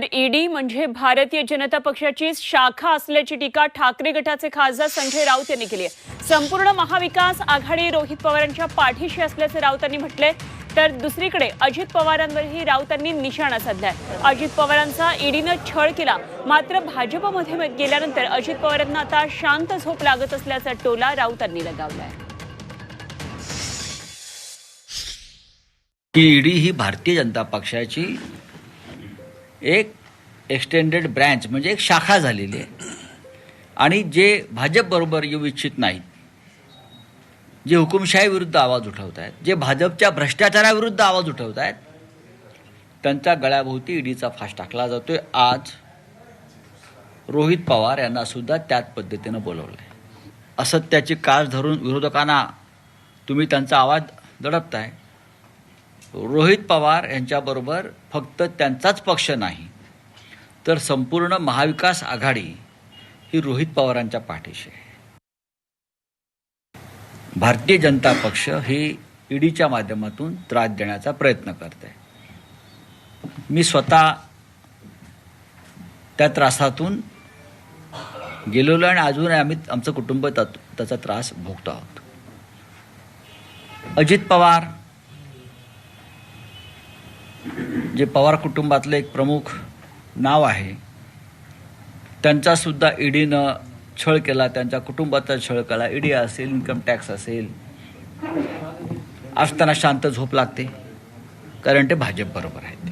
तर ईडी म्हणजे भारतीय जनता पक्षाची शाखा असल्याची टीका ठाकरे गटाचे खासदार संजय राऊत यांनी केली आहे. संपूर्ण महाविकास आघाडी रोहित पवारांच्या पाठीशी असल्याचे राऊतांनी म्हटले तर दुसरीकडे अजित पवारांवरही राऊतांनी निशाणा साधलाय. अजित पवारांचा ईडीनं छळ केला. मात्र भाजपमध्ये गेल्यानंतर अजित पवारांना आता शांत झोप लागत असल्याचा टोला राऊतांनी लगावलाय. की ईडी ही भारतीय जनता पक्षाची एक एक्सटेंडेड ब्रँच म्हणजे एक शाखा झालेली आहे. आणि जे भाजपबरोबर येऊ इच्छित नाहीत जे हुकुमशाहीविरुद्ध आवाज उठवत आहेत जे भाजपच्या भ्रष्टाचाराविरुद्ध आवाज उठवत आहेत त्यांच्या गळ्याभोवती ईडीचा फास टाकला जातोय. आज रोहित पवार यांना सुद्धा त्याच पद्धतीनं बोलवलं आहे असत्याची कास धरून विरोधकांना तुम्ही त्यांचा आवाज दडपताय. रोहित पवार यांच्याबरोबर फक्त त्यांचाच पक्ष नाही तर संपूर्ण महाविकास आघाडी ही रोहित पवारांच्या पाठीशी आहे. भारतीय जनता पक्ष ही ईडीच्या माध्यमातून त्रास देण्याचा प्रयत्न करते. मी स्वतः त्या त्रासातून गेलेलो आणि अजूनही आम्ही आमचं कुटुंब त्याचा त्रास भोगतो आहोत. अजित पवार जे पवार कुटुंबातलं एक प्रमुख नाव आहे त्यांचासुद्धा ईडीनं छळ केला त्यांच्या कुटुंबाचा छळ केला. ईडी असेल इन्कम टॅक्स असेल असताना शांत झोप लागते कारण ते भाजप बरोबर आहेत.